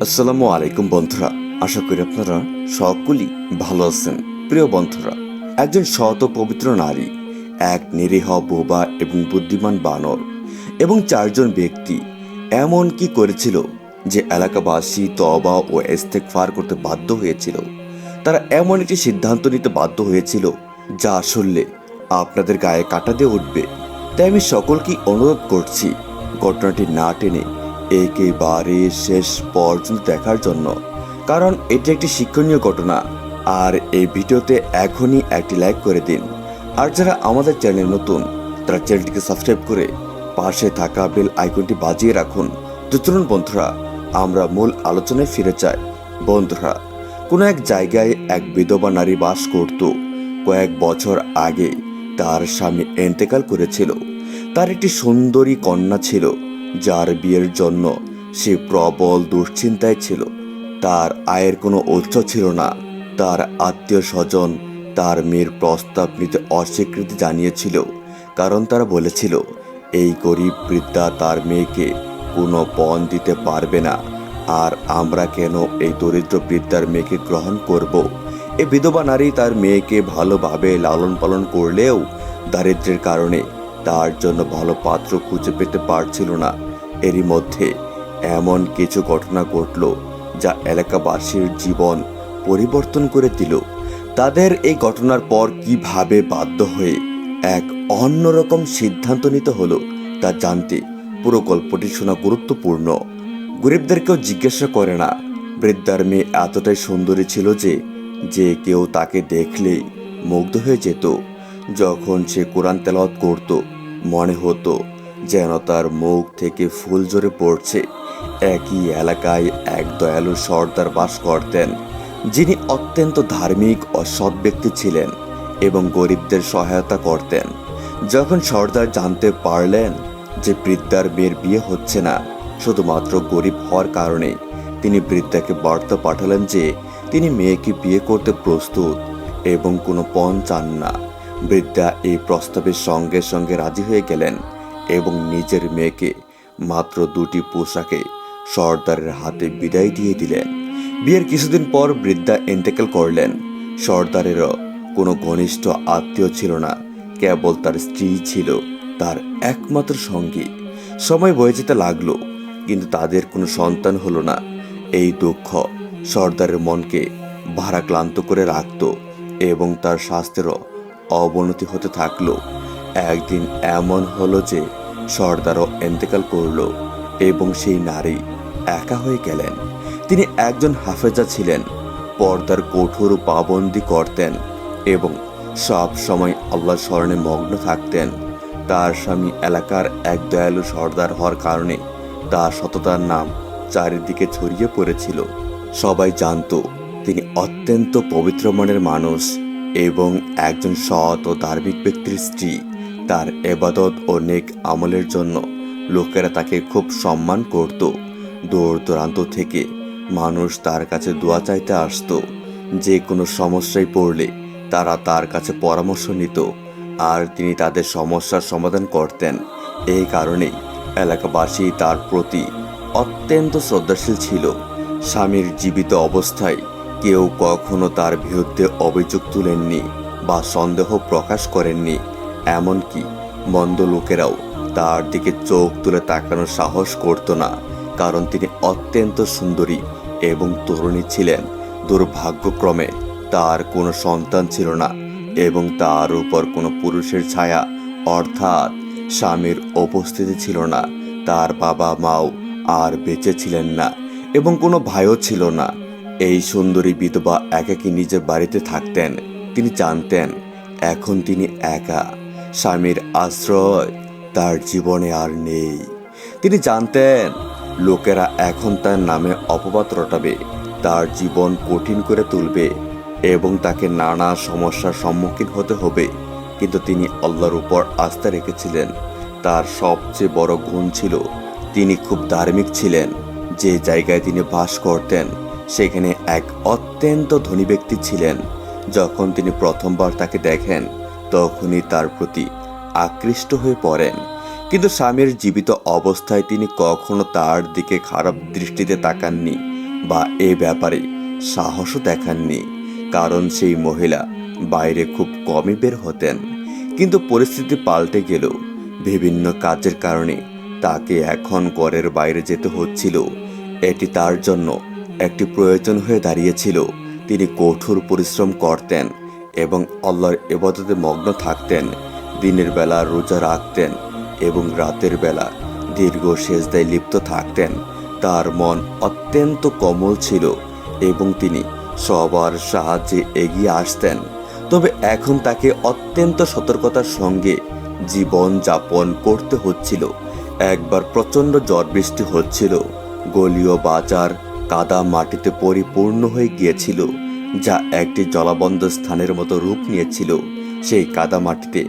আসসালামু আলাইকুম বন্ধুরা, আশা করি আপনারা সকলেই ভালো আছেন। প্রিয় বন্ধুরা, একজন সৎ ও পবিত্র নারী, এক নিরীহ বোবা এবং বুদ্ধিমান বানর এবং চারজন ব্যক্তি এমন কি করেছিল যে এলাকাবাসী তবা ও এস্তেক ফার করতে বাধ্য হয়েছিল? তারা এমন একটি সিদ্ধান্ত নিতে বাধ্য হয়েছিল যা আসলে আপনাদের গায়ে কাটা দিয়ে উঠবে। তাই আমি সকলকেই অনুরোধ করছি, ঘটনাটি না টেনে একেবারে শেষ পর্যন্ত দেখার জন্য। কারণ এটি একটি শিক্ষণীয় ঘটনা। আর এই ভিডিওতে এখনই একটি লাইক করে দিন। আর যারা আমাদের চ্যানেল নতুন, তারা চ্যানেলটিকে সাবস্ক্রাইব করে পাশে থাকা বেল আইকনটি বাজিয়ে রাখুন। তো চলুন বন্ধুরা, আমরা মূল আলোচনায় ফিরে যাই। বন্ধুরা, কোনো এক জায়গায় এক বিধবা নারী বাস করত। কয়েক বছর আগে তার স্বামী এন্তেকাল করেছিল। তার একটি সুন্দরী কন্যা ছিল। যার বিয়ের জন্য সে প্রবল দুশ্চিন্তায় ছিল। তার আয়ের কোনো উৎস ছিল না। তার আত্মীয় স্বজন তার মেয়ের প্রস্তাব নিতে অস্বীকৃতি জানিয়েছিল, কারণ তারা বলেছিল, এই গরিব বৃদ্ধা তার মেয়েকে কোনো পণ দিতে পারবে না। আর আমরা কেন এই দরিদ্র বৃদ্ধার মেয়েকে গ্রহণ করব? এ বিধবা নারী তার মেয়েকে ভালোভাবে লালন পালন করলেও দারিদ্র্যের কারণে তার জন্য ভালো পাত্র খুঁজে পেতে পারছিল না। এরই মধ্যে এমন কিছু ঘটনা ঘটল যা এলাকাবাসীর জীবন পরিবর্তন করে দিল। তাদের এই ঘটনার পর কীভাবে বাধ্য হয়ে এক অন্যরকম সিদ্ধান্ত নিতে হলো তা জানতে পুরো গল্পটি শোনা গুরুত্বপূর্ণ। গরিবদেরকেও জিজ্ঞাসা করে না। বৃদ্ধার মেয়ে এতটাই সুন্দরী ছিল যে যে কেউ তাকে দেখলেই মুগ্ধ হয়ে যেত। যখন সে কোরআন তেলাওয়াত করত, মনে হতো যেন তার মুখ থেকে ফুল ঝরে পড়ছে। একই এলাকায় এক দয়ালু সর্দার বাস করতেন, যিনি অত্যন্ত ধার্মিক ও সৎ ব্যক্তি ছিলেন এবং গরিবদের সহায়তা করতেন। যখন সর্দার জানতে পারলেন যে বৃদ্ধার মেয়ের বিয়ে হচ্ছে না, শুধুমাত্র গরিব হওয়ার কারণে তিনি বৃদ্ধাকে বার্তা পাঠালেন যে তিনি মেয়েকে বিয়ে করতে প্রস্তুত এবং কোনো পণ চান না। বৃদ্ধা এই প্রস্তাবের সঙ্গে সঙ্গে রাজি হয়ে গেলেন এবং নিজের মেয়েকে, মাত্র দুটি পোশাকে, সর্দারের হাতে বিদায় দিয়ে দিলেন। বিয়ের কিছুদিন পর বৃদ্ধা এন্টেকেল করলেন। সর্দারেরও কোনো ঘনিষ্ঠ আত্মীয় ছিল না, কেবল তার স্ত্রী ছিল, তার একমাত্র সঙ্গী। সময় বয়ে যেতে লাগল, কিন্তু তাদের কোনো সন্তান হলো না। এই দুঃখ সর্দারের মনকে ভারাক্লান্ত করে রাখত এবং তার স্বাস্থ্যেরও অবনতি হতে থাকল। একদিন এমন হলো যে সর্দারও এন্তেকাল করল এবং সেই নারী একা হয়ে গেলেন। তিনি একজন হাফেজা ছিলেন, পর্দার কঠোর পাবন্দি করতেন এবং সব সময় আল্লাহ স্মরণে মগ্ন থাকতেন। তার স্বামী এলাকার এক দয়ালু সর্দার হওয়ার কারণে তার সততার নাম চারিদিকে ছড়িয়ে পড়েছিল। সবাই জানত, তিনি অত্যন্ত পবিত্র মনের মানুষ। এবং একজন সৎ ও ধার্মিক ব্যক্তির স্ত্রী। তার এবাদত ও নেক আমলের জন্য লোকেরা তাকে খুব সম্মান করত। দূর দূরান্ত থেকে মানুষ তার কাছে দোয়া চাইতে আসতো। যে কোনো সমস্যায় পড়লে তারা তার কাছে পরামর্শ নিত আর তিনি তাদের সমস্যার সমাধান করতেন। এই কারণেই এলাকাবাসী তার প্রতি অত্যন্ত শ্রদ্ধাশীল ছিল। স্বামীর জীবিত অবস্থায় কেউ কখনো তার বিরুদ্ধে অভিযোগ তুলেননি বা সন্দেহ প্রকাশ করেননি। এমনকি মন্দ লোকেরাও তার দিকে চোখ তুলে তাকানোর সাহস করত না, কারণ তিনি অত্যন্ত সুন্দরী এবং তরুণী ছিলেন। দুর্ভাগ্যক্রমে তার কোনো সন্তান ছিল না এবং তার উপর কোনো পুরুষের ছায়া, অর্থাৎ স্বামীর উপস্থিতি ছিল না। তার বাবা মাও আর বেঁচে ছিলেন না এবং কোনো ভাইও ছিল না। এই সুন্দরী বিধবা একাকী নিজের বাড়িতে থাকতেন। তিনি জানতেন, এখন তিনি একা। স্বামীর আশ্রয় তার জীবনে আর নেই। তিনি জানতেন, লোকেরা এখন তার নামে অপবাদ রটাবে, তার জীবন কঠিন করে তুলবে এবং তাকে নানা সমস্যার সম্মুখীন হতে হবে। কিন্তু তিনি আল্লাহর উপর আস্থা রেখেছিলেন। তার সবচেয়ে বড় গুণ ছিল, তিনি খুব ধার্মিক ছিলেন। যে জায়গায় তিনি বাস করতেন সেখানে এক অত্যন্ত ধনী ব্যক্তি ছিলেন। যখন তিনি প্রথমবার তাকে দেখেন, তখনই তার প্রতি আকৃষ্ট হয়ে পড়েন। কিন্তু স্বামীর জীবিত অবস্থায় তিনি কখনো তার দিকে খারাপ দৃষ্টিতে তাকাননি বা এ ব্যাপারে সাহসও দেখাননি, কারণ সেই মহিলা বাইরে খুব কমই বের হতেন। কিন্তু পরিস্থিতি পাল্টে গেল। বিভিন্ন কাজের কারণে তাকে এখন ঘরের বাইরে যেতে হচ্ছিল। এটি তার জন্য একটি প্রয়োজন হয়ে দাঁড়িয়েছিল। তিনি কঠোর পরিশ্রম করতেন এবং আল্লাহর এবাদতে মগ্ন থাকতেন। দিনের বেলা রোজা রাখতেন এবং রাতের বেলা দীর্ঘ সেজদায় লিপ্ত থাকতেন। তার মন অত্যন্ত কোমল ছিল এবং তিনি সবার সাহায্যে এগিয়ে আসতেন। তবে এখন তাকে অত্যন্ত সতর্কতার সঙ্গে জীবন যাপন করতে হচ্ছিল। একবার প্রচণ্ড ঝড় বৃষ্টি হচ্ছিল। গলীয় বাজার কাদা মাটিতে পরিপূর্ণ হয়ে গিয়েছিল, যা একটি জলাবন্ধ স্থানের মতো রূপ নিয়েছিল। সেই কাদা মাটিতে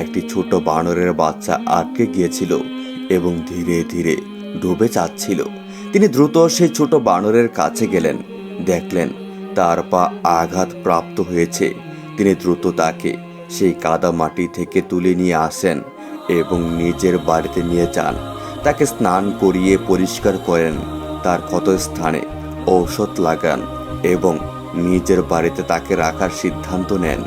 একটি ছোট বানরের বাচ্চা আটকে গিয়েছিল এবং ধীরে ধীরে ডুবে যাচ্ছিল। তিনি দ্রুত সেই ছোট বানরের কাছে গেলেন, দেখলেন তার পা আঘাত প্রাপ্ত হয়েছে। তিনি দ্রুত তাকে সেই কাদা মাটি থেকে তুলে নিয়ে আসেন এবং নিজের বাড়িতে নিয়ে যান। তাকে স্নান করিয়ে পরিষ্কার করেন। তার ক্ষত স্থানে ঔষধ লাগান এবং নিজের বাড়িতে তাকে রাখার সিদ্ধান্ত নেন।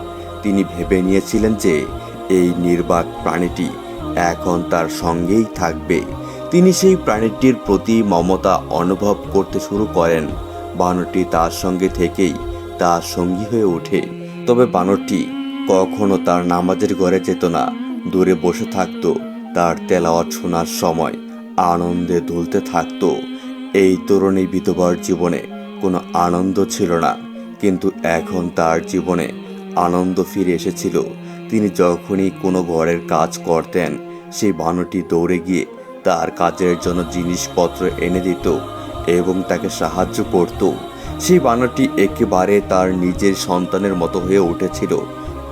তিনি ভেবে নিয়েছিলেন যে এই নির্বাক প্রাণীটি এখন তার সঙ্গেই থাকবে। তিনি সেই প্রাণীটির প্রতি মমতা অনুভব করতে শুরু করেন। বানরটি তার সঙ্গে থেকেই তার সঙ্গী হয়ে ওঠে। তবে বানরটি কখনো তার নামাজের ঘরে যেত না, দূরে বসে থাকতো, তার তেলাওয়াত শোনার সময় আনন্দে দুলতে থাকতো। এই তরুণী বিধবার জীবনে কোনো আনন্দ ছিল না। কিন্তু এখন তার জীবনে আনন্দ ফিরে এসেছিল। তিনি যখনই কোনো ঘরের কাজ করতেন, সেই বানরটি দৌড়ে গিয়ে তার কাজের জন্য জিনিসপত্র এনে দিত এবং তাকে সাহায্য করত। সেই বানরটি একেবারে তার নিজের সন্তানের মতো হয়ে উঠেছিল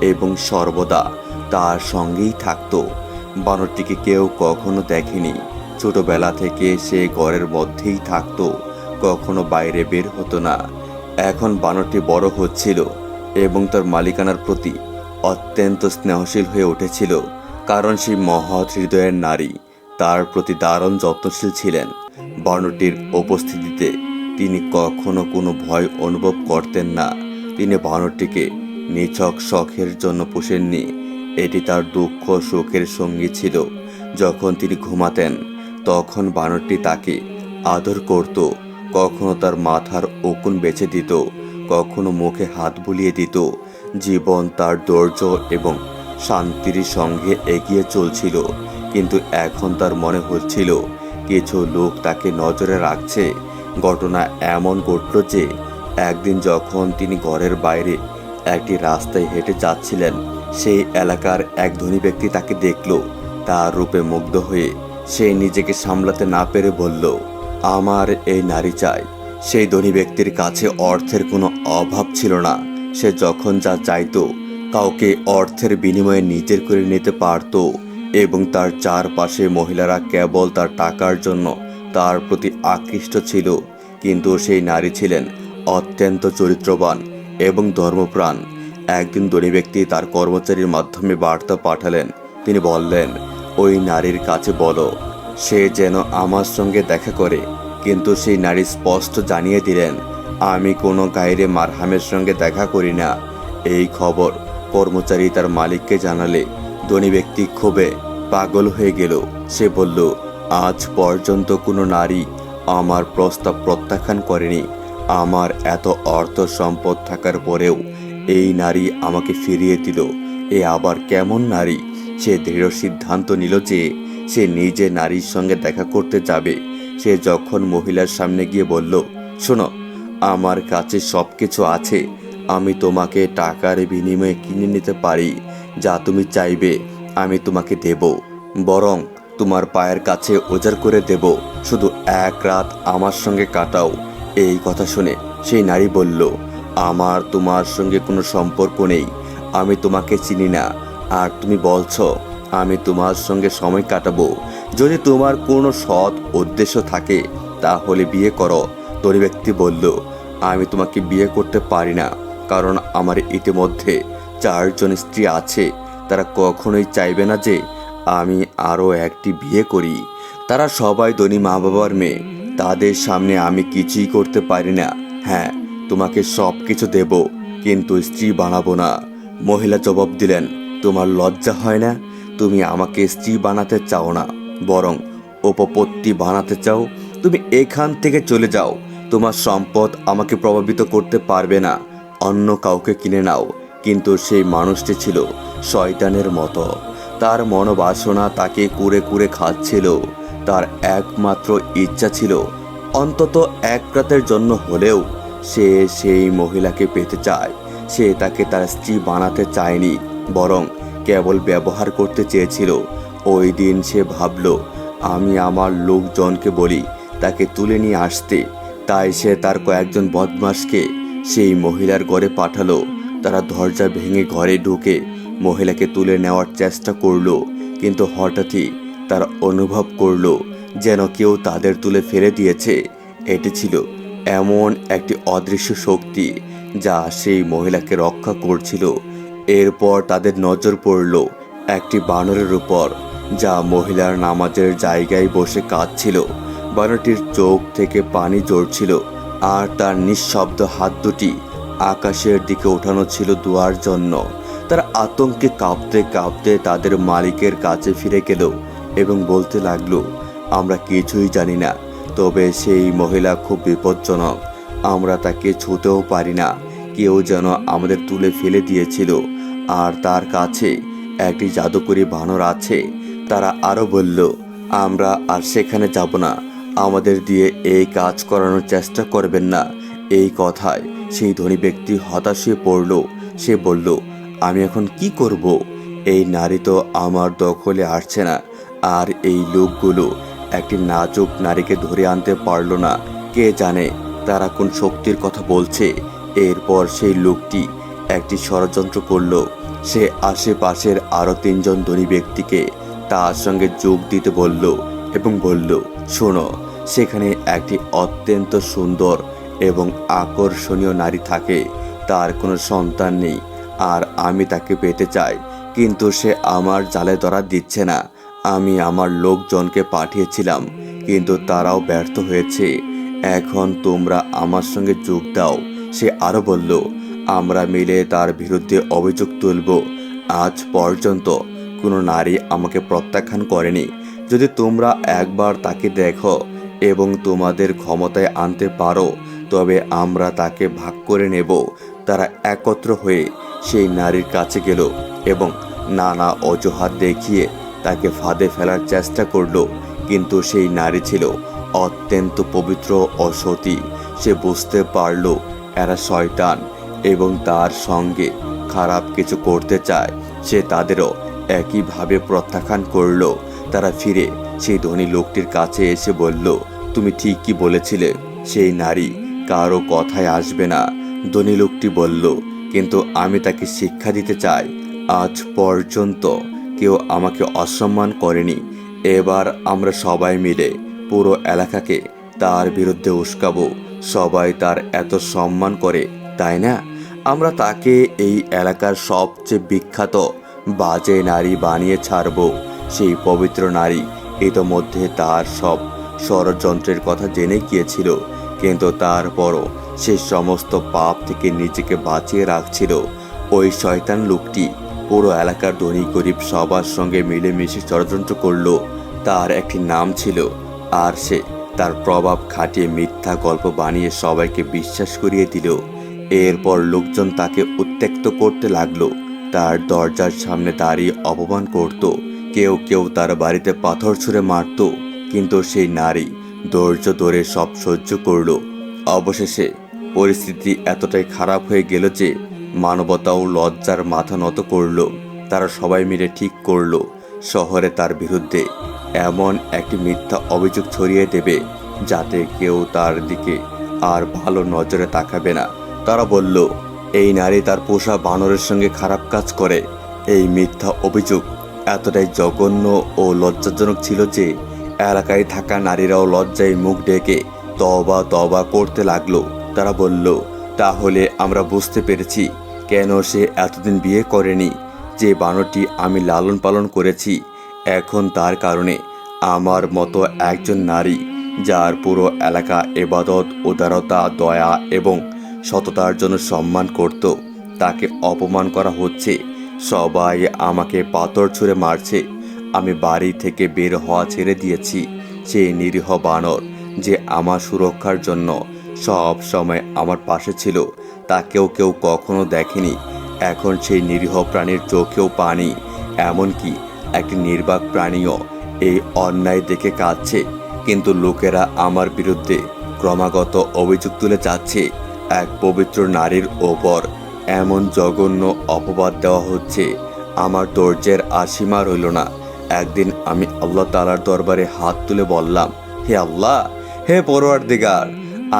এবং সর্বদা তার সঙ্গেই থাকতো। বানরটিকে কেউ কখনো দেখেনি। ছোটবেলা থেকে সে ঘরের মধ্যেই থাকতো, কখনো বাইরে বের হতো না। এখন বানরটি বড় হচ্ছিল এবং তার মালিকানার প্রতি অত্যন্ত স্নেহশীল হয়ে উঠেছিল, কারণ সেই মহৎ হৃদয়ের নারী, তার প্রতি দারুণ যত্নশীল ছিলেন। বানরটির উপস্থিতিতে তিনি কখনো কোনো ভয় অনুভব করতেন না। তিনি বানরটিকে নিছক শখের জন্য পোষেননি। এটি তার দুঃখ, সুখের সঙ্গী ছিল। যখন তিনি ঘুমাতেন তখন বানরটি তাকে আদর করত, কখনো তার মাথার উকুন বেছে দিত, কখনো মুখে হাত বুলিয়ে দিত। জীবন তার ধৈর্য এবং শান্তির সঙ্গে এগিয়ে চলছিল, কিন্তু এখন তার মনে হচ্ছিল, কিছু লোক তাকে নজরে রাখছে। ঘটনা এমন ঘটল যে, একদিন যখন তিনি ঘরের বাইরে একটি রাস্তায় হেঁটে যাচ্ছিলেন, সেই এলাকার এক ধনী ব্যক্তি তাকে দেখল। তার রূপে মুগ্ধ হয়ে সে নিজেকে সামলাতে না পেরে বলল, আমার এই নারী চাই। সেই ধনী ব্যক্তির কাছে অর্থের কোনো অভাব ছিল না। সে যখন যা চাইতো, কাউকে অর্থের বিনিময়ে নিজের করে নিতে পারত এবং তার চারপাশে মহিলারা কেবল তার টাকার জন্য তার প্রতি আকৃষ্ট ছিল। কিন্তু সেই নারী ছিলেন অত্যন্ত চরিত্রবান এবং ধর্মপ্রাণ। একদিন ধনী ব্যক্তি তার কর্মচারীর মাধ্যমে বার্তা পাঠালেন। তিনি বললেন ওই নারীর কাছে বলো, সে যেন আমার সঙ্গে দেখা করে। কিন্তু সেই নারী স্পষ্ট জানিয়ে দিলেন, আমি কোনো গাইরে মারহামের সঙ্গে দেখা করি না। এই খবর কর্মচারী তার মালিককে জানালে ধনী ব্যক্তি ক্ষোভে পাগল হয়ে গেল। সে বলল, আজ পর্যন্ত কোনো নারী আমার প্রস্তাব প্রত্যাখ্যান করেনি। আমার এত অর্থ সম্পদ থাকার পরেও এই নারী আমাকে ফিরিয়ে দিল। এ আবার কেমন নারী? সে দৃঢ় সিদ্ধান্ত নিল যে সে নিজে নারীর সঙ্গে দেখা করতে যাবে। সে যখন মহিলার সামনে গিয়ে বলল, শোনো, আমার কাছে সব কিছু আছে। আমি তোমাকে টাকার বিনিময়ে কিনে নিতে পারি, যা তুমি চাইবে, আমি তোমাকে দেব। বরং তোমার পায়ের কাছে ওজার করে দেব। শুধু এক রাত আমার সঙ্গে কাটাও। এই কথা শুনে সেই নারী বলল, আমার তোমার সঙ্গে কোনো সম্পর্ক নেই। আমি তোমাকে চিনি না। আর তুমি বলছো, আমি তোমার সঙ্গে সময় কাটাবো। যদি তোমার কোনো সৎ উদ্দেশ্য থাকে, তাহলে বিয়ে করো। ধনী ব্যক্তি বলল, আমি তোমাকে বিয়ে করতে পারি না, কারণ আমার ইতিমধ্যে চারজন স্ত্রী আছে। তারা কখনোই চাইবে না যে আমি আরও একটি বিয়ে করি। তারা সবাই ধনী মা বাবার মেয়ে। তাদের সামনে আমি কিছুই করতে পারি না। হ্যাঁ তোমাকে সব কিছু দেব, কিন্তু স্ত্রী বানাবো না। মহিলা জবাব দিলেন তোমার লজ্জা হয় না? তুমি আমাকে স্ত্রী বানাতে চাও না, বরং উপপত্তি বানাতে চাও। তুমি এখান থেকে চলে যাও। তোমার সম্পদ আমাকে প্রভাবিত করতে পারবে না। অন্য কাউকে কিনে নাও। কিন্তু সেই মানুষটি ছিল শয়তানের মতো। তার মনোবাসনা তাকে কুরে কুরে খাচ্ছিল। তার একমাত্র ইচ্ছা ছিল অন্তত এক রাতের জন্য হলেও সে সেই মহিলাকে পেতে চায়। সে তাকে তার স্ত্রী বানাতে চায়নি। বরং কেবল ব্যবহার করতে চেয়েছিল। ওই দিন সে ভাবল, আমি আমার লোকজনকে বলি, তাকে তুলে নিয়ে আসতে। তাই সে তার কয়েকজন বদমাসকে সেই মহিলার ঘরে পাঠালো। তারা দরজা ভেঙে ঘরে ঢুকে মহিলাকে তুলে নেওয়ার চেষ্টা করল, কিন্তু হঠাৎই তারা অনুভব করল যেন কেউ তাদের তুলে ফেলে দিয়েছে। এটি ছিল এমন একটি অদৃশ্য শক্তি যা সেই মহিলাকে রক্ষা করছিল। এরপর তাদের নজর পড়ল একটি বানরের উপর, যা মহিলার নামাজের জায়গায় বসে কাঁদছিল। বানরটির চোখ থেকে পানি জড়ছিল আর তার নিঃশব্দ হাত দুটি আকাশের দিকে ওঠানো ছিল দোয়ার জন্য। তারা আতঙ্কে কাঁপতে কাঁপতে তাদের মালিকের কাছে ফিরে গেল এবং বলতে লাগল, আমরা কিছুই জানি না, তবে সেই মহিলা খুব বিপজ্জনক। আমরা তাকে ছুতেও পারি না। কেউ যেন আমাদের তুলে ফেলে দিয়েছিল। আর তার কাছে একটি জাদুকরি বানর আছে। তারা আরও বলল, আমরা আর সেখানে যাব না। আমাদের দিয়ে এই কাজ করানোর চেষ্টা করবেন না। এই কথায় সেই ধনী ব্যক্তি হতাশ হয়ে পড়ল। সে বলল, আমি এখন কি করব? এই নারী তো আমার দখলে আসছে না। আর এই লোকগুলো একটি নাজুক নারীকে ধরে আনতে পারল না। কে জানে তারা কোন শক্তির কথা বলছে? এরপর সেই লোকটি একটি ষড়যন্ত্র করল। সে আশেপাশের আরও তিনজন ধনী ব্যক্তিকে তার সঙ্গে যোগ দিতে বলল এবং বলল, শোনো, সেখানে একটি অত্যন্ত সুন্দর এবং আকর্ষণীয় নারী থাকে। তার কোনো সন্তান নেই আর আমি তাকে পেতে চাই, কিন্তু সে আমার জালে ধরা দিচ্ছে না। আমি আমার লোকজনকে পাঠিয়েছিলাম, কিন্তু তারাও ব্যর্থ হয়েছে। এখন তোমরা আমার সঙ্গে যোগ দাও। সে আরও বলল আমরা মিলে তার বিরুদ্ধে অভিযোগ তুলব। আজ পর্যন্ত কোনো নারী আমাকে প্রত্যাখ্যান করেনি। যদি তোমরা একবার তাকে দেখো এবং তোমাদের ক্ষমতায় আনতে পারো, তবে আমরা তাকে ভাগ করে নেব। তারা একত্র হয়ে সেই নারীর কাছে গেল এবং নানা অজুহাত দেখিয়ে তাকে ফাঁদে ফেলার চেষ্টা করল। কিন্তু সেই নারী ছিল অত্যন্ত পবিত্র অসতী সে বুঝতে পারল, এরা শয়তান। এবং তার সঙ্গে খারাপ কিছু করতে চায়, সে তাদেরও একইভাবে প্রত্যাখ্যান করল। তারা ফিরে সেই ধনী লোকটির কাছে এসে বলল, তুমি ঠিকই বলেছিলে, সেই নারী কারও কথায় আসবে না। ধনী লোকটি বলল, কিন্তু আমি তাকে শিক্ষা দিতে চাই। আজ পর্যন্ত কেউ আমাকে অসম্মান করেনি। এবার আমরা সবাই মিলে পুরো এলাকাকে তার বিরুদ্ধে উস্কাবো। সবাই তার এত সম্মান করে তাই না? আমরা তাকে এই এলাকার সবচেয়ে বিখ্যাত বাজে নারী বানিয়ে ছাড়বো। সেই পবিত্র নারী ইতোমধ্যে তার সব ষড়যন্ত্রের কথা জেনে গিয়েছিল, কিন্তু তারপরও সে সমস্ত পাপ থেকে নিজেকে বাঁচিয়ে রাখছিল। ওই শয়তান লোকটি পুরো এলাকার ধনী গরিব সবার সঙ্গে মিলেমিশে ষড়যন্ত্র করল। তার একটি নাম ছিল আর সে তার প্রভাব খাটিয়ে মিথ্যা গল্প বানিয়ে সবাইকে বিশ্বাস করিয়ে দিল। এরপর লোকজন তাকে উত্ত্যক্ত করতে লাগল। তার দরজার সামনে দাঁড়িয়ে অপমান করত। কেউ কেউ তার বাড়িতে পাথর ছুঁড়ে মারত। কিন্তু সেই নারী ধৈর্য ধরে সব সহ্য করল। অবশেষে পরিস্থিতি এতটাই খারাপ হয়ে গেল যে মানবতাও লজ্জার মাথা নত করল। তারা সবাই মিলে ঠিক করল। শহরে তার বিরুদ্ধে এমন একটি মিথ্যা অভিযোগ ছড়িয়ে দেবে যাতে কেউ তার দিকে আর ভালো নজরে তাকাবে না। তারা বলল, এই নারী তার পোষা বানরের সঙ্গে খারাপ কাজ করে। এই মিথ্যা অভিযোগ এতটাই জঘন্য ও লজ্জাজনক ছিল যে এলাকায় থাকা নারীরাও লজ্জায় মুখ ডেকে তবা তবা করতে লাগল। তারা বলল, তাহলে আমরা বুঝতে পেরেছি কেন সে এতদিন বিয়ে করেনি। যে বানরটি আমি লালন পালন করেছি, এখন তার কারণে আমার মতো একজন নারী, যার পুরো এলাকা এবাদত, উদারতা, দয়া এবং সততার জন্য সম্মান করত। তাকে অপমান করা হচ্ছে। সবাই আমাকে পাথর ছুঁড়ে মারছে। আমি বাড়ি থেকে বের হওয়া ছেড়ে দিয়েছি। সেই নিরীহ বানর যে আমার সুরক্ষার জন্য সব সময় আমার পাশে ছিল তাকেও কেউ কখনো দেখেনি। এখন সেই নিরীহ প্রাণীর চোখেও পানি। এমনকি একটি নির্বাক প্রাণীও এই অন্যায় দেখে কাঁদছে। কিন্তু লোকেরা আমার বিরুদ্ধে ক্রমাগত অভিযোগ তুলে যাচ্ছে। এক পবিত্র নারীর ওপর এমন জঘন্য অপবাদ দেওয়া হচ্ছে, আমার ধৈর্যের আর সীমা রইল না। একদিন আমি আল্লাহ তালার দরবারে হাত তুলে বললাম, হে আল্লাহ, হে পরোয়ার দিগার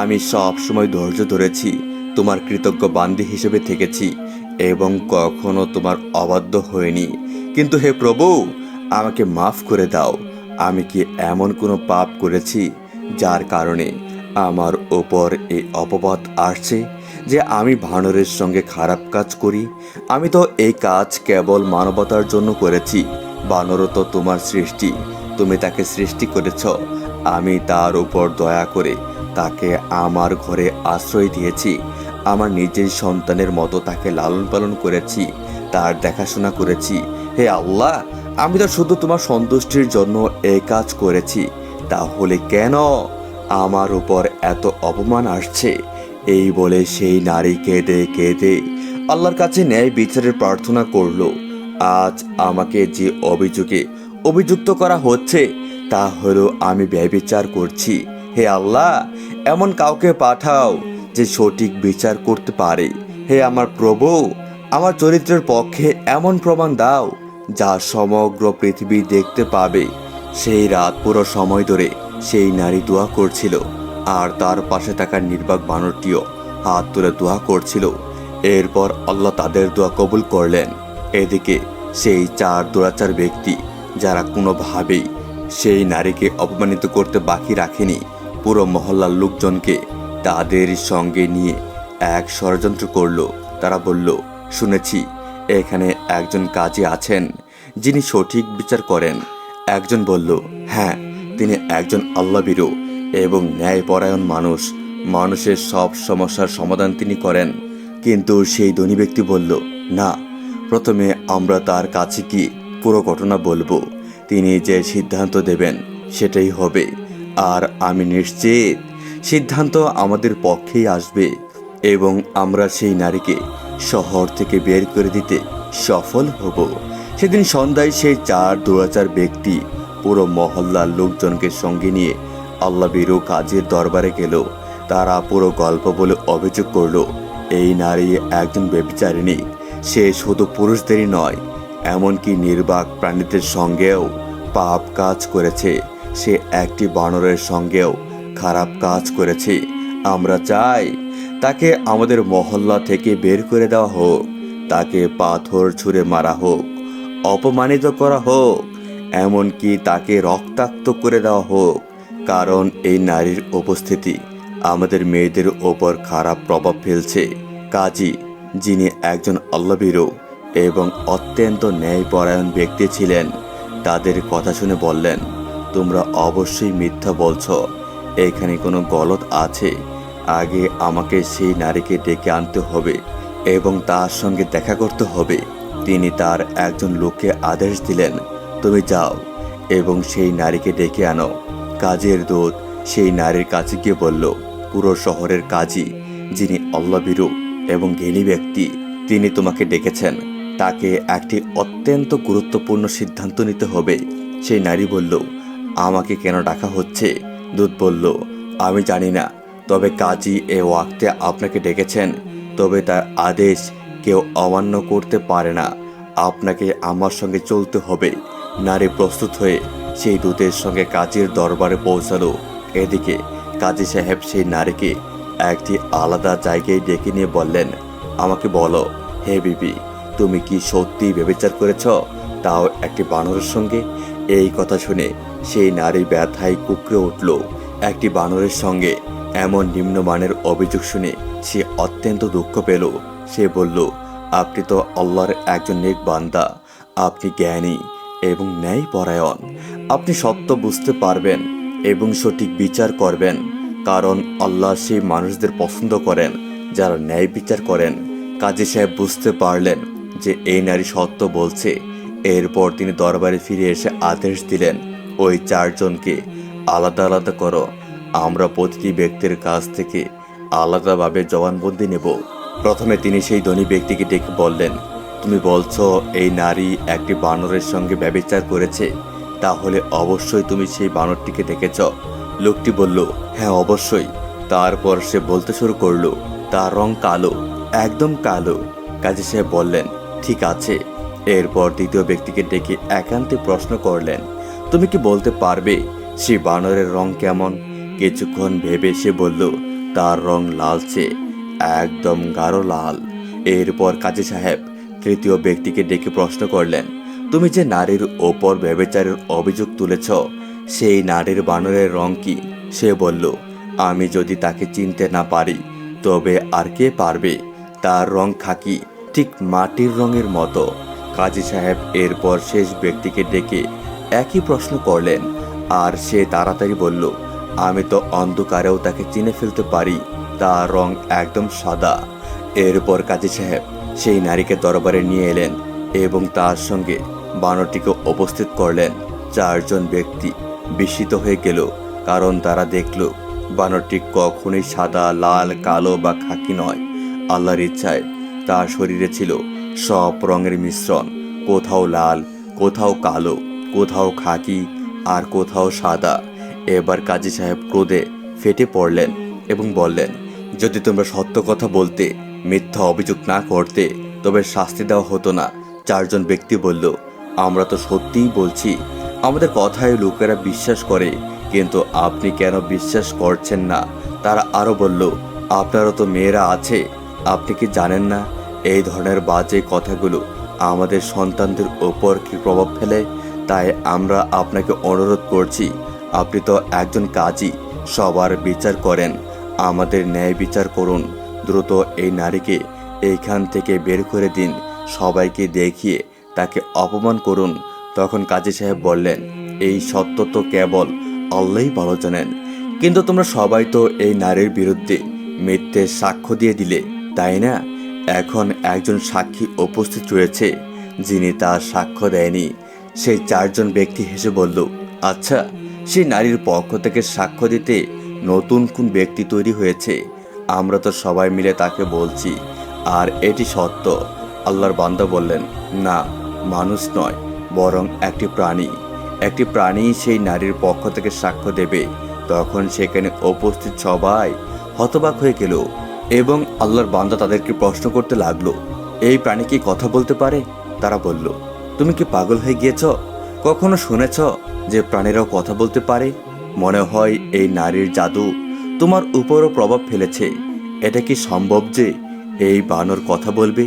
আমি সব সময় ধৈর্য ধরেছি, তোমার কৃতজ্ঞ বান্দি হিসেবে থেকেছি এবং কখনো তোমার অবাধ্য হয়নি কিন্তু হে প্রভু, আমাকে মাফ করে দাও, আমি কি এমন কোনো পাপ করেছি যার কারণে আমার ওপর এই অপবাদ আসছে যে আমি ভানরের সঙ্গে খারাপ কাজ করি। আমি তো এই কাজ কেবল মানবতার জন্য করেছি। বানরও তো তোমার সৃষ্টি। তুমি তাকে সৃষ্টি করেছ। আমি তার উপর দয়া করে তাকে আমার ঘরে আশ্রয় দিয়েছি। আমার নিজের সন্তানের মতো তাকে লালন পালন করেছি। তার দেখাশোনা করেছি। হে আল্লাহ, আমি তো শুধু তোমার সন্তুষ্টির জন্য এই কাজ করেছি। তাহলে কেন? আমার উপর এত অপমান আসছে। এই বলে সেই নারী কেঁদে কেঁদে আল্লাহর কাছে ন্যায় বিচারের প্রার্থনা করল। আজ আমাকে যে অভিযোগে অভিযুক্ত করা হচ্ছে, তা হলো আমি ব্যবিচার করছি। হে আল্লাহ, এমন কাউকে পাঠাও যে সঠিক বিচার করতে পারে। হে আমার প্রভু, আমার চরিত্রের পক্ষে এমন প্রমাণ দাও যা সমগ্র পৃথিবী দেখতে পাবে। সেই রাত পুরো সময় ধরে সেই নারী দোয়া করছিল, আর তার পাশে থাকা নির্বাক বানরটিও হাত তুলে দোয়া করছিল। এরপর আল্লাহ তাদের দোয়া কবুল করলেন। এদিকে সেই চার দুরাচার ব্যক্তি, যারা কোনোভাবেই সেই নারীকে অপমানিত করতে বাকি রাখেনি, পুরো মহল্লার লোকজনকে তাদের সঙ্গে নিয়ে এক ষড়যন্ত্র করল। তারা বলল, শুনেছি, এখানে একজন কাজী আছেন, যিনি সঠিক বিচার করেন। একজন বলল হ্যাঁ। তিনি একজন আল্লাবিরু এবং ন্যায়পরায়ণ মানুষ। মানুষের সব সমস্যার সমাধান তিনি করেন। কিন্তু সেই ধনী ব্যক্তি বলল, না, প্রথমে আমরা তার কাছে কি পুরো ঘটনা বলব? তিনি যে সিদ্ধান্ত দেবেন, সেটাই হবে। আর আমি নিশ্চিত, সিদ্ধান্ত আমাদের পক্ষেই আসবে এবং আমরা সেই নারীকে শহর থেকে বের করে দিতে সফল হব। সেদিন সন্ধ্যায় সেই চার দুরাচার ব্যক্তি পুরো মহল্লার লোকজনকে সঙ্গে নিয়ে আল্লাহ বীরু কাজের দরবারে গেল। তারা পুরো গল্প বলে অভিযোগ করল, এই নারী একজন ব্যবিচারিণী সে শুধু পুরুষদেরই নয়, এমনকি নির্বাক প্রাণীদের সঙ্গেও পাপ কাজ করেছে। সে একটি বানরের সঙ্গেও খারাপ কাজ করেছে। আমরা চাই তাকে আমাদের মহল্লা থেকে বের করে দেওয়া হোক, তাকে পাথর ছুঁড়ে মারা হোক, অপমানিত করা হোক এমনকি তাকে রক্তাক্ত করে দেওয়া হোক, কারণ এই নারীর উপস্থিতি আমাদের মেয়েদের ওপর খারাপ প্রভাব ফেলছে। কাজী, যিনি একজন আল্লাভীরু এবং অত্যন্ত ন্যায়পরায়ণ ব্যক্তি ছিলেন, তাদের কথা শুনে বললেন, তোমরা অবশ্যই মিথ্যা বলছ। এখানে কোনো গলত আছে? আগে আমাকে সেই নারীকে ডেকে আনতে হবে এবং তার সঙ্গে দেখা করতে হবে। তিনি তার একজন লোককে আদেশ দিলেন তুমি যাও এবং সেই নারীকে ডেকে আনো। কাজের দূত সেই নারীর কাছে গিয়ে বলল, পুরো শহরের কাজী, যিনি অল্লাভীরু এবং জ্ঞানী ব্যক্তি, তিনি তোমাকে ডেকেছেন। তাকে একটি অত্যন্ত গুরুত্বপূর্ণ সিদ্ধান্ত নিতে হবে। সেই নারী বলল, আমাকে কেন ডাকা হচ্ছে? দূত বলল, আমি জানি না, তবে কাজী এ ওয়াক্তে আপনাকে ডেকেছেন, তবে তার আদেশ কেউ অমান্য করতে পারে না। আপনাকে আমার সঙ্গে চলতে হবে। নারী প্রস্তুত হয়ে সেই দূতের সঙ্গে কাজীর দরবারে পৌঁছালো। এদিকে কাজী সাহেব সেই নারীকে একটি আলাদা জায়গায় ডেকে নিয়ে বললেন, আমাকে বলো, হে বিবি, তুমি কি সত্যি বেবিচার করেছ? তাও একটি বানরের সঙ্গে? এই কথা শুনে সেই নারী ব্যথায় কুকড়ে উঠল। একটি বানরের সঙ্গে এমন নিম্নমানের অভিযোগ শুনে সে অত্যন্ত দুঃখ পেল। সে বলল, আপনি তো আল্লাহর একজন নেক বান্দা, আপনি জ্ঞানী এবং ন্যায় পরায়ণ আপনি সত্য বুঝতে পারবেন এবং সঠিক বিচার করবেন, কারণ আল্লাহ সেই মানুষদের পছন্দ করেন, যারা ন্যায় বিচার করেন। কাজী সাহেব বুঝতে পারলেন যে এই নারী সত্য বলছে। এরপর তিনি দরবারে ফিরে এসে আদেশ দিলেন, ওই চারজনকে আলাদা আলাদা করো। আমরা প্রতিটি ব্যক্তির কাছ থেকে আলাদাভাবে জবানবন্দি নেব। প্রথমে তিনি সেই ধনী ব্যক্তিকে ডেকে বললেন তুমি বলছো এই নারী একটি বানরের সঙ্গে ব্যবচার করেছে? তাহলে অবশ্যই তুমি সেই বানরটিকে দেখেছ। লোকটি বলল হ্যাঁ অবশ্যই। তারপর সে বলতে শুরু করল, তার রং কালো, একদম কালো। কাজী সাহেব বললেন, ঠিক আছে। এরপর দ্বিতীয় ব্যক্তিকে ডেকে একান্তে প্রশ্ন করলেন, তুমি কি বলতে পারবে সেই বানরের রং কেমন? কিছুক্ষণ ভেবে সে বলল, তার রং লালচে, একদম গাঢ় লাল। এরপর কাজী সাহেব তৃতীয় ব্যক্তিকে ডেকে প্রশ্ন করলেন, তুমি যে নারীর ওপর ব্যবচারের অভিযোগ তুলেছ, সেই নারীর বানরের রং কি? সে বলল, আমি যদি তাকে চিনতে না পারি, তবে আর কে পারবে? তার রং খাকি, ঠিক মাটির রঙের মতো। কাজী সাহেব এরপর শেষ ব্যক্তিকে ডেকে একই প্রশ্ন করলেন, আর সে তাড়াতাড়ি বলল, আমি তো অন্ধকারেও তাকে চিনে ফেলতে পারি, তার রং একদম সাদা। এরপর কাজী সাহেব সেই নারীকে দরবারে নিয়ে এলেন এবং তার সঙ্গে বানরটিকে উপস্থিত করলেন। চারজন ব্যক্তি বিস্মিত হয়ে গেল, কারণ তারা দেখল বানরটি কখনোই সাদা, লাল, কালো বা খাকি নয়। আল্লাহর ইচ্ছায় তার শরীরে ছিল সব রঙের মিশ্রণ, কোথাও লাল, কোথাও কালো, কোথাও খাকি আর কোথাও সাদা। এবার কাজী সাহেব ক্রোধে ফেটে পড়লেন এবং বললেন, যদি তোমরা সত্য কথা বলতে মিথ্যা অভিযোগ না করতে তবে শাস্তি দেওয়া হতো না। চারজন ব্যক্তি বলল, আমরা তো সত্যিই বলছি, আমাদের কথায় লোকেরা বিশ্বাস করে, কিন্তু আপনি কেন বিশ্বাস করছেন না? তারা আরও বলল, আপনারও তো মেয়েরা আছে, আপনি কি জানেন না এই ধরনের বাজে কথাগুলো আমাদের সন্তানদের ওপর কি প্রভাব ফেলে? তাই আমরা আপনাকে অনুরোধ করছি, আপনি তো একজন কাজী, সবার বিচার করেন, আমাদের ন্যায় বিচার করুন। দ্রুত এই নারীকে এইখান থেকে বের করে দিন। সবাইকে দেখিয়ে তাকে অপমান করুন। তখন কাজী সাহেব বললেন, এই সত্য তো কেবল আল্লাহই ভালো জানেন। কিন্তু তোমরা সবাই তো এই নারীর বিরুদ্ধে মিথ্যে সাক্ষ্য দিয়ে দিলে, তাই না? এখন একজন সাক্ষী উপস্থিত রয়েছে, যিনি তার সাক্ষ্য দেয়নি। সেই চারজন ব্যক্তি হেসে বলল আচ্ছা সেই নারীর পক্ষ থেকে সাক্ষ্য দিতে নতুন কোন ব্যক্তি তৈরি হয়েছে? আমরা তো সবাই মিলে তাকে বলছি, আর এটি সত্য। আল্লাহর বান্দা বললেন, না, মানুষ নয়, বরং একটি প্রাণী। একটি প্রাণী সেই নারীর পক্ষ থেকে সাক্ষ্য দেবে। তখন সেখানে উপস্থিত সবাই হতবাক হয়ে গেল এবং আল্লাহর বান্দা তাদেরকে প্রশ্ন করতে লাগল, এই প্রাণী কি কথা বলতে পারে? তারা বলল, তুমি কি পাগল হয়ে গিয়েছ? কখনো শুনেছ যে প্রাণীরাও কথা বলতে পারে? মনে হয় এই নারীর জাদু তোমার উপরও প্রভাব ফেলেছে। এটা কি সম্ভব যে এই বানর কথা বলবে?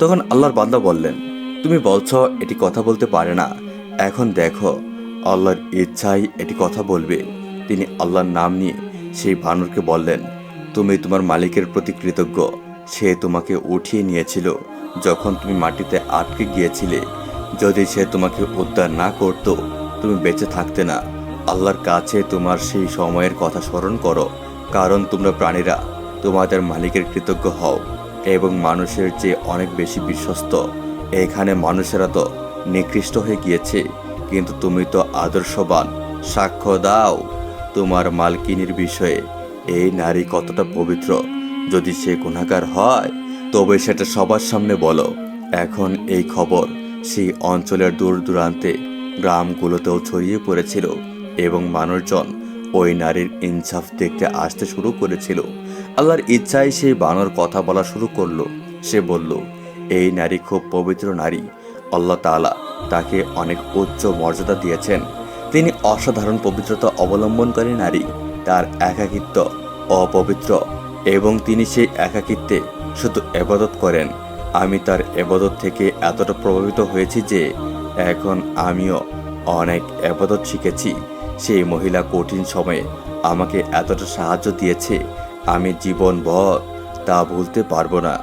তখন আল্লাহর বান্দা বললেন, তুমি বলছো এটি কথা বলতে পারে না। এখন দেখো, আল্লাহর ইচ্ছাই এটি কথা বলবে। তিনি আল্লাহর নাম নিয়ে সেই বানরকে বললেন, তুমি তোমার মালিকের প্রতি কৃতজ্ঞ। সে তোমাকে উঠিয়ে নিয়েছিল যখন তুমি মাটিতে আটকে গিয়েছিলে। যদি সে তোমাকে উদ্ধার না করত, তুমি বেঁচে থাকতে না। আল্লাহর কাছে তোমার সেই সময়ের কথা স্মরণ করো। কারণ তোমরা প্রাণীরা তোমাদের মালিকের কৃতজ্ঞ হও এবং মানুষের চেয়ে অনেক বেশি বিশ্বস্ত। এখানে মানুষেরা তো নিকৃষ্ট হয়ে গিয়েছে, কিন্তু তুমি তো আদর্শবান। সাক্ষ্য দাও, তোমার মালকিনীর বিষয়ে। এই নারী কতটা পবিত্র, যদি সে গুণাকার হয়, তবে সেটা সবার সামনে বলো। এখন এই খবর সেই অঞ্চলের দূর দূরান্তে গ্রামগুলোতেও ছড়িয়ে পড়েছিল এবং মানুষজন ওই নারীর ইনসাফ দেখতে আসতে শুরু করেছিল। আল্লাহর ইচ্ছায় সেই বানর কথা বলা শুরু করল। সে বলল, এই নারী খুব পবিত্র নারী। আল্লাহ তাআলা তাকে অনেক উচ্চ মর্যাদা দিয়েছেন। তিনি অসাধারণ পবিত্রতা অবলম্বনকারী নারী। তার একাকিত্ব অপবিত্র এবং তিনি সেই একাকিত্বে শুধু এবাদত করেন। আমি তার এবাদত থেকে এতটা প্রভাবিত হয়েছি যে এখন আমিও অনেক এবাদত শিখেছি। সেই মহিলা কঠিন সময়ে আমাকে এতটা সাহায্য দিয়েছে, আমি জীবনভর তা ভুলতে পারব না।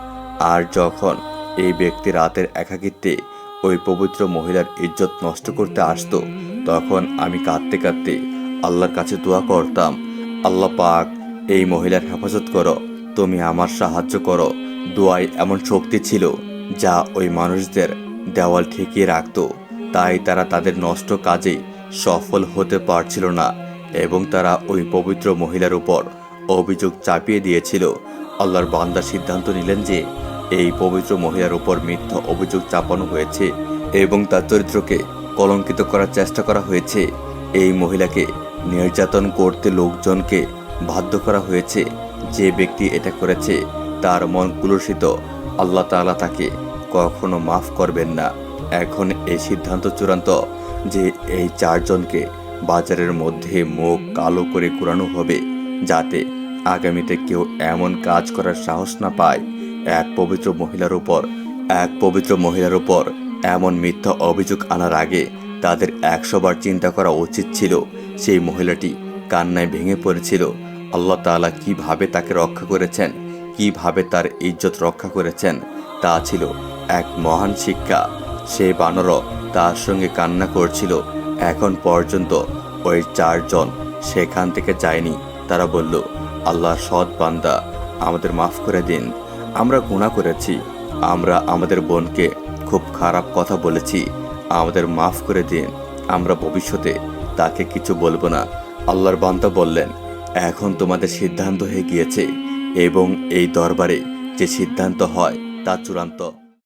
আর যখন এই ব্যক্তি রাতের একাকিত্বে ওই পবিত্র মহিলার ইজ্জত নষ্ট করতে আসতো, তখন আমি কাঁদতে কাঁদতে আল্লাহর কাছে দোয়া করতাম, আল্লাহ পাক, এই মহিলার হেফাজত করো, তুমি আমার সাহায্য করো। দোয়ায় এমন শক্তি ছিল যা ওই মানুষদের দেওয়াল ঠেকিয়ে রাখত। তাই তারা তাদের নষ্ট কাজে সফল হতে পারছিল না এবং তারা ওই পবিত্র মহিলার উপর অভিযোগ চাপিয়ে দিয়েছিল। আল্লাহর বান্দা সিদ্ধান্ত নিলেন যে এই পবিত্র মহিলার উপর মিথ্যা অভিযোগ চাপানো হয়েছে এবং তার চরিত্রকে কলঙ্কিত করার চেষ্টা করা হয়েছে। এই মহিলাকে নির্যাতন করতে লোকজনকে বাধ্য করা হয়েছে। যে ব্যক্তি এটা করেছে, তার মন কুলসিত আল্লাহ তাআলা তাকে কখনো মাফ করবেন না। এখন এই সিদ্ধান্ত চূড়ান্ত। যে এই চারজনকে বাজারের মধ্যে মুখ কালো করে ঘুরানো হবে, যাতে আগামীতে কেউ এমন কাজ করার সাহস না পায়। এক পবিত্র মহিলার উপর, এক পবিত্র মহিলার উপর এমন মিথ্যা অভিযোগ আনার আগে তাদের একশোবার চিন্তা করা উচিত ছিল। সেই মহিলাটি কান্নায় ভেঙে পড়েছিল। আল্লাহ তাআলা কীভাবে তাকে রক্ষা করেছেন, কীভাবে তার ইজ্জত রক্ষা করেছেন, তা ছিল এক মহান শিক্ষা। সে বানরও তার সঙ্গে কান্না করছিল। এখন পর্যন্ত ওই চারজন সেখান থেকে যায়নি। তারা বলল, আল্লাহ সৎ বান্দা, আমাদের মাফ করে দিন। আমরা গুণা করেছি। আমরা আমাদের বোনকে খুব খারাপ কথা বলেছি। আমাদের মাফ করে দিন। আমরা ভবিষ্যতে তাকে কিছু বলব না। আল্লাহর বান্দা বললেন, এখন তোমাদের সিদ্ধান্ত হয়ে গিয়েছে এবং এই দরবারে যে সিদ্ধান্ত হয় তা চূড়ান্ত।